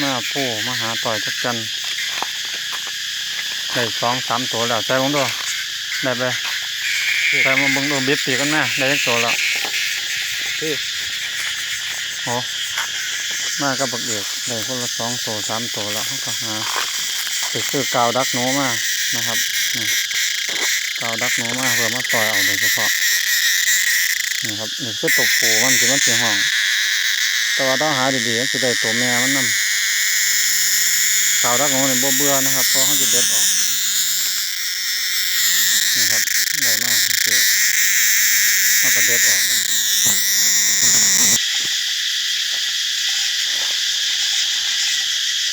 มาผู้มาหาต่อยจักจันได้สองสามตัวแล้วใจบังดูได้ไปใจมาเบังดูบิดตีกันแม่ได้จักตัวแล้วพี่โอ้มากับบักเอกได้คนละสองตัวสามตัวแล้วเขาก็หาไปซื้อกาวดักหนูมานะครับนี่กาวดักหนูมาเพื่อมาต่อยเอาโดยเฉพาะนี่ครับนี่คือตัวปูมันคือมันเป็นห้อง แต่ว่าต้องหาดีๆก็จะได้ตัวแม่มันนำ กาวดักหนูเนี่ยบ่เบื่อนะครับพราะเขาจะเด็ดออกนี่ครับได้มากคือเขาก็เด็ดออก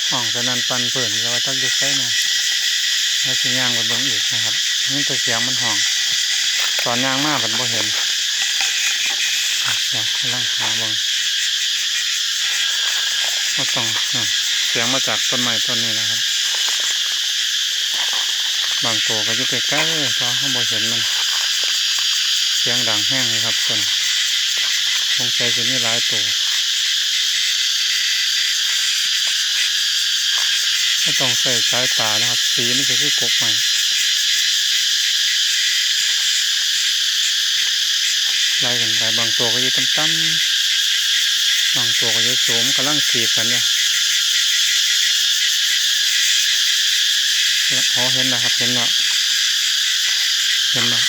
ห้องจะนันปันเปิ่นแล้วว่าต้องดูใกล้นะแล้วสิย่างบนเบิ้งอีกนะครับนี่แต่เสียงมันห้อง ตอนย่างมากมันบ่เห็นอะเดี๋ยวกำลังหาบิ้งก็ต้องอะ เสียงมาจากต้นไม้ต้นนี้นะครับ บางตัวก็อยู่ใกล้ๆเพราะเขางบนเห็นมัน เสียงดังแห้งเลยครับต้นคงใจจะมีหลายตัวไม่ต้องใส่สายตานะครับ สีนี่จะคือกกใหม่ไล่กันไปบางตัวก็อยู่ต่ำๆบางตัวก็จะสูงกำลังสีบกันเนี่ย อ๋อเห็นแล้วครับ เห็นแล้ว เห็นแล้ว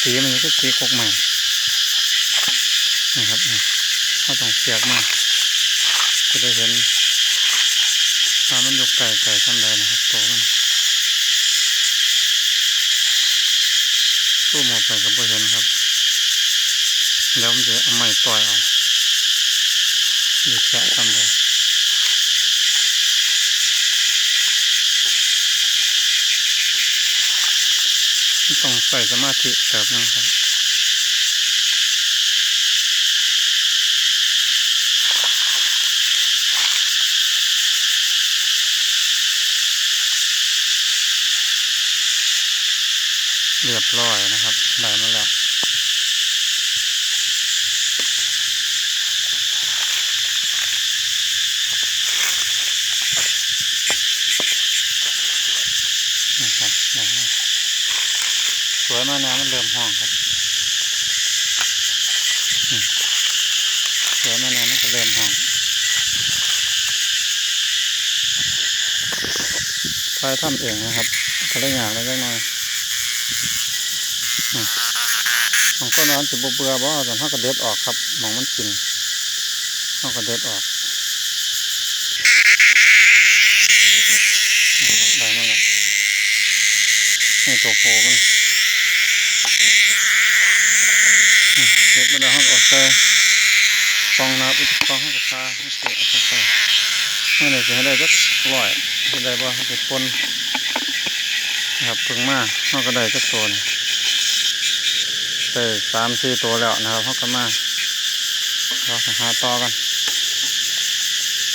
สีมันก็สีกกใหม่นี่ครับนี่เขาต้องเสียกมาจะได้เห็นถ้ามันยกไก่ไก่ทำได้นะครับตัวมันสู้หมอไปกับบ่เห็นครับ แล้วมันจะเอาไม้ต่อยเอาอยู่แค่ทำได้ ต้องใส่สมาธิเติบนึงครับ เรียบร้อยนะครับ ได้มาแล้วนะครับได้มา สวยมากนะมันเริ่มห้องครับอืมสวยมากนะมันก็เริ่มห้องทายทำเองนะครับก็ได้อย่างเล็กน้อยอืมบางต้นนั้นจะเบื่อบ่แต่เขาก็เด็ดออกครับมองมันกินเขาก็เด็ดออกนะครับได้มาแล้วนี่ตัวโฟมัน มเก็บมาห้องออกไปฟองน้ำอีกฟองห้องกับปลาให้เสียออกไปเมื่อไหร่จะให้ได้สักร้อยจะได้บ่เป็นปนนะครับเพิ่งมาห้องก็ได้สักตัวนี่ได้สามสี่ตัวแล้วนะครับห้องก็มาเราหาต่อกัน